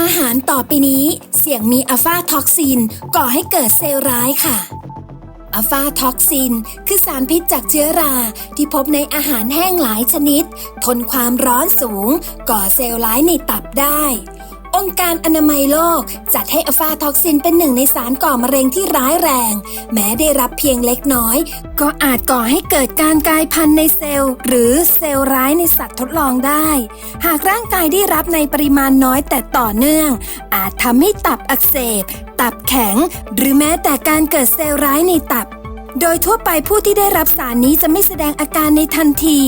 อาหารต่อไปนี้เสี่ยงมีอัลฟาท็อกซินก่อให้เกิดเซลล์ร้ายค่ะอัลฟาท็อกซิน คือสารพิษจากเชื้อราที่พบในอาหารแห้งหลายชนิด ทนความร้อนสูง ก่อเซลล์ร้ายในตับได้ องค์การอนามัยโลก จัดให้อลฟาท็อกซินเป็นหนึ่งในสารก่อมะเร็งที่ร้ายแรง แม้ได้รับเพียงเล็กน้อย ก็อาจก่อให้เกิดการกลายพันธุ์ในเซลล์ หรือเซลล์ร้ายในสัตว์ทดลองได้ หากร่างกายได้รับในปริมาณน้อยแต่ต่อเนื่อง อาจทำให้ตับอักเสบ ตับแข็ง หรือแม้แต่การเกิดเซลล์ร้ายในตับ โดยทั่วไปผู้ที่ได้รับสารนี้จะไม่แสดงอาการในทันที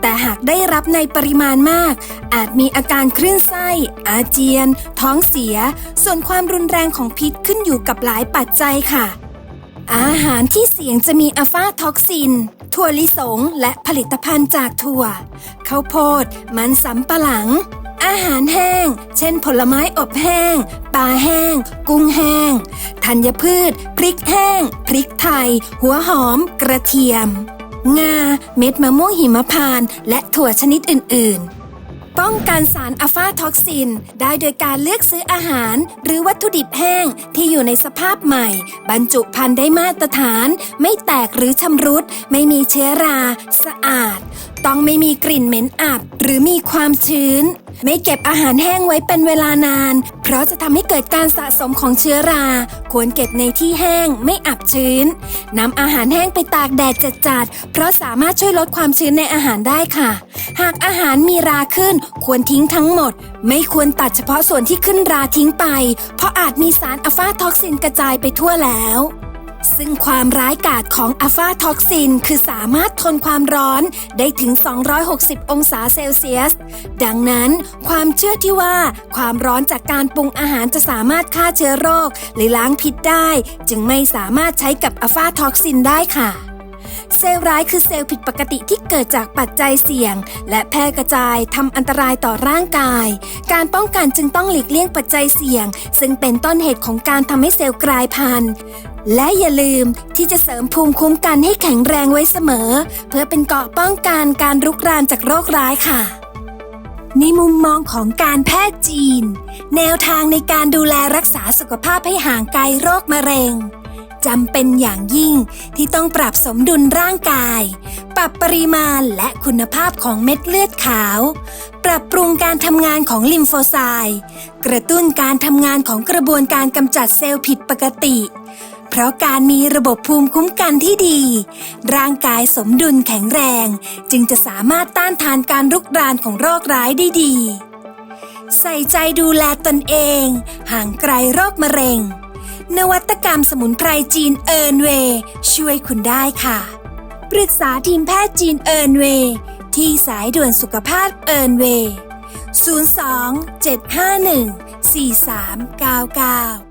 แต่หากได้รับในปริมาณมาก อาจมีอาการคลื่นไส้ อาเจียน ท้องเสีย ส่วนความรุนแรงของพิษขึ้นอยู่กับหลายปัจจัยค่ะ อาหารที่เสี่ยงจะมีอัลฟาท็อกซิน ถั่วลิสง และผลิตภัณฑ์จากถั่วข้าวโพด มันสำปะหลัง อาหารแห้ง เช่น ผลไม้อบแห้ง ปลาแห้ง กุ้งแห้ง ธัญพืช พริกแห้ง พริกไทย หัวหอม กระเทียม งา เม็ดมะม่วงหิมพานต์และถั่วชนิดอื่น ๆป้องกันสารอะฟาท็อกซิน ได้โดยการเลือกซื้ออาหาร หรือวัตถุดิบแห้งที่อยู่ในสภาพใหม่ บรรจุภัณฑ์ได้มาตรฐาน ไม่แตกหรือชำรุด ไม่มีเชื้อรา สะอาด ต้องไม่มีกลิ่นเหม็นอับ หรือมีความชื้น ไม่เก็บอาหารแห้งไว้เป็นเวลานาน เพราะจะทำให้เกิดการสะสมของเชื้อรา ควรเก็บในที่แห้งไม่อับชื้นนำอาหารแห้งไปตากแดดจัดๆเพราะสามารถช่วยลดความชื้นในอาหารได้ค่ะ หากอาหารมีราขึ้นควรทิ้งทั้งหมด ไม่ควรตัดเฉพาะส่วนที่ขึ้นราทิ้งไป เพราะอาจมีสารอะฟาท็อกซินกระจายไปทั่วแล้ว ซึ่งความร้ายกาจของอะฟาท็อกซิน คือสามารถทนความร้อนได้ถึง 260 องศาเซลเซียส ดังนั้นความเชื่อที่ว่าความร้อนจากการปรุงอาหารจะสามารถฆ่าเชื้อโรค หรือล้างพิษได้ จึงไม่สามารถใช้กับอะฟาท็อกซินได้ค่ะเซลล์ร้ายคือเซลล์ผิดปกติที่เกิดจากปัจจัยเสี่ยง และแพร่กระจายทำอันตรายต่อร่างกาย การป้องกันจึงต้องหลีกเลี่ยงปัจจัยเสี่ยง ซึ่งเป็นต้นเหตุของการทำให้เซลล์กลายพันธุ์ และอย่าลืมที่จะเสริมภูมิคุ้มกันให้แข็งแรงไว้เสมอ เพื่อเป็นเกราะป้องกันการรุกรานจากโรคร้ายค่ะ ในมุมมองของการแพทย์จีน แนวทางในการดูแลรักษาสุขภาพให้ห่างไกลโรคมะเร็งจำเป็นอย่างยิ่งที่ต้องปรับสมดุลร่างกาย ปรับปริมาณและคุณภาพของเม็ดเลือดขาว ปรับปรุงการทำงานของลิมโฟไซต์กระตุ้นการทำงานของกระบวนการกำจัดเซลล์ผิดปกติ เพราะการมีระบบภูมิคุ้มกันที่ดี ร่างกายสมดุลแข็งแรง จึงจะสามารถต้านทานการรุกรานของโรคร้ายได้ดี ใส่ใจดูแลตนเอง ห่างไกลโรคมะเร็ง นวัตกรรมสมุนไพรจีนเอิร์นเวช่วยคุณได้ค่ะ ปรึกษาทีมแพทย์จีนเอิร์นเวที่สายด่วนสุขภาพเอิร์นเว02 751 4399